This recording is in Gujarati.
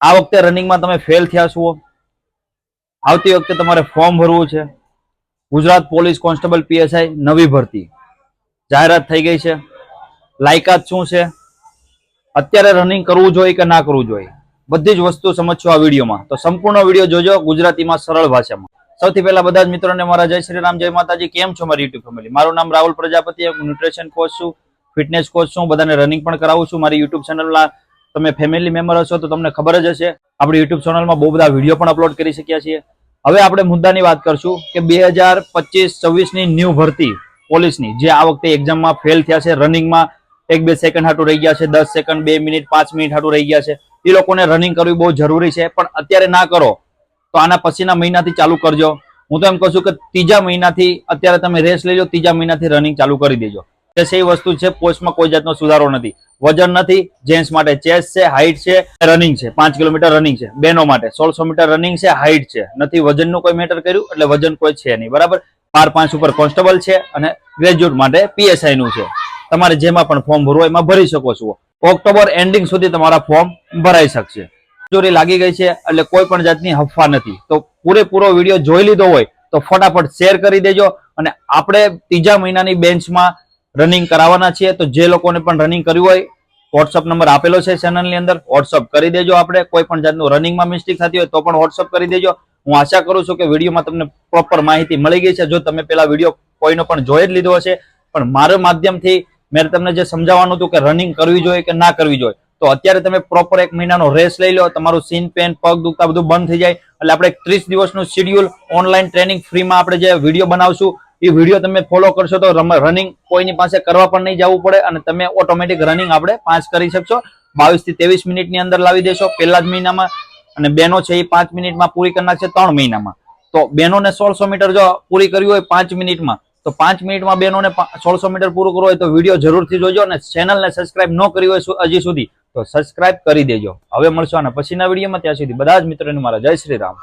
આ વખતે રનિંગમાં તમે ફેલ થયા છો. આવતી વખતે તમારે ફોર્મ ભરવું છે. ગુજરાત પોલીસ કોન્સ્ટેબલ પીએસઆઈ નવી ભરતી. જાહેરાત થઈ ગઈ છે. લાયકાત શું છે? અત્યારે રનિંગ કરવું જોઈએ કે ના કરવું જોઈએ? બધી જ વસ્તુ સમજશો આ વિડીયોમાં. તો સંપૂર્ણ વીડિયો જોજો ગુજરાતીમાં સરળ ભાષામાં. સૌથી પહેલા બધા જ મિત્રોને મારા જય શ્રી રામ, જય માતાજી. કેમ છો મારી યુટ્યુબ ફેમિલી મારું નામ રાહુલ પ્રજાપતિ ન્યુટ્રિશન કોચ છું ફિટનેસ કોચ છું, બધાને રનિંગ પણ કરાવું છું. મારી યુટ્યુબ ચેનલમાં તમે ફેમિલી મેમ્બર હશો તો તમને ખબર જ હશે. આપણી યુટ્યુબ ચેનલમાં બહુ બધા વીડિયો પણ અપલોડ કરી શક્યા છીએ. હવે આપણે મુદ્દાની વાત કરશું કે બે હજાર પચીસ છવ્વીસની ન્યૂ ભરતી પોલીસની જે આ વખતે એક્ઝામમાં ફેલ થયા છે રનિંગમાં એક બે સેકન્ડ હાટું રહી ગયા છે, દસ સેકન્ડ બે મિનિટ પાંચ મિનિટ હાટું રહી ગયા છે. એ લોકોને રનિંગ કરવી બહુ જરૂરી છે, પણ અત્યારે ના કરો. તો આના પછીના મહિનાથી ચાલુ કરજો. હું તો એમ કહું છું કે ત્રીજા મહિનાથી અત્યારે તમે રેસ લઈ લો, ત્રીજા મહિનાથી રનિંગ ચાલુ કરી દેજો. તે એ વસ્તુ છે, પોસ્ટમાં કોઈ જાતનો સુધારો નથી. વજન નથી, જેન્ટ્સ માટે ચેસ્ટ છે હાઇટ છે, રનિંગ છે, પાંચ કિલોમીટર રનિંગ છે, બેનો માટે. સોળસો મીટર રનિંગ છે હાઇટ છે. નથી, વજનનું કોઈ મેટર કર્યું, એટલે વજન કોઈ છે નહીં, બરાબર? બાર પાંચ ઉપર કોન્સ્ટેબલ છે અને ગ્રેજ્યુએટ માટે પીએસઆઈ નું છે. તમારે જેમાં પણ ફોર્મ ભરવું એમાં ભરી શકો છો. ઓક્ટોબર એન્ડિંગ સુધી તમારા ફોર્મ ભરાઈ શકશે. ચોરી લાગી ગઈ છે, એટલે કોઈ પણ જાતની હફવા નથી. તો પૂરેપૂરો વીડિયો જોઈ લીધો હોય, તો ફટાફટ શેર કરી દેજો. અને આપણે ત્રીજા મહિનાની બેન્ચમાં રનિંગ કરાવવાના છીએ, તો જે લોકોને પણ રનિંગ કર્યું હોય વોટ્સઅપ નંબર આપેલો છે ચેનલની અંદર વોટ્સઅપ કરી દેજો આપણે. કોઈ પણ જાતનું રનિંગમાં મિસ્ટેક થતી હોય તો પણ વોટ્સઅપ કરી દેજો. હું આશા કરું છું કે વિડીયોમાં તમને પ્રોપર માહિતી મળી ગઈ છે. જો તમે પેલા વીડિયો કોઈનો પણ જોઈ જ લીધો હશે, પણ મારા માધ્યમથી મેં તમને જે સમજાવવાનું હતું કે રનિંગ કરવી જોઈએ કે ના કરવી જોઈએ, તો અત્યારે તમે પ્રોપર એક મહિનાનો રેસ લઈ લો, તમારું સીન પેન પગ દુખતા બધું બંધ થઈ જાય. એટલે આપણે ત્રીસ દિવસનું શિડ્યુલ ઓનલાઈન ટ્રેનિંગ ફ્રીમાં આપણે જે વીડિયો બનાવશું એ વીડિયો તમે ફોલો કરશો તો રનિંગ કોઈની પાસે કરવા પણ નહીં જવું પડે અને તમે ઓટોમેટિક રનિંગ આપણે પાંચ કરી શકશો. બાવીસથી ત્રેવીસ મિનિટની અંદર લાવી દેશો. પહેલા જ મહિનામાં અને બેનો છે એ પાંચ મિનિટમાં પૂરી કરી નાખશે ત્રણ મહિનામાં. તો બેનોને સોળસો મીટર જો પૂરી કરવી હોય પાંચ મિનિટમાં, તો પાંચ મિનિટમાં બેનોને સોળસો મીટર પૂરું કરવું હોય તો વીડિયો જરૂરથી જોજો અને ચેનલને સબસ્ક્રાઇબ ન કરી હોય હજી સુધી, તો સબસ્ક્રાઇબ કરી દેજો. હવે મળશો અને પછીના વિડીયોમાં ત્યાં સુધી બધા જ મિત્રોને મારા જય શ્રી રામ.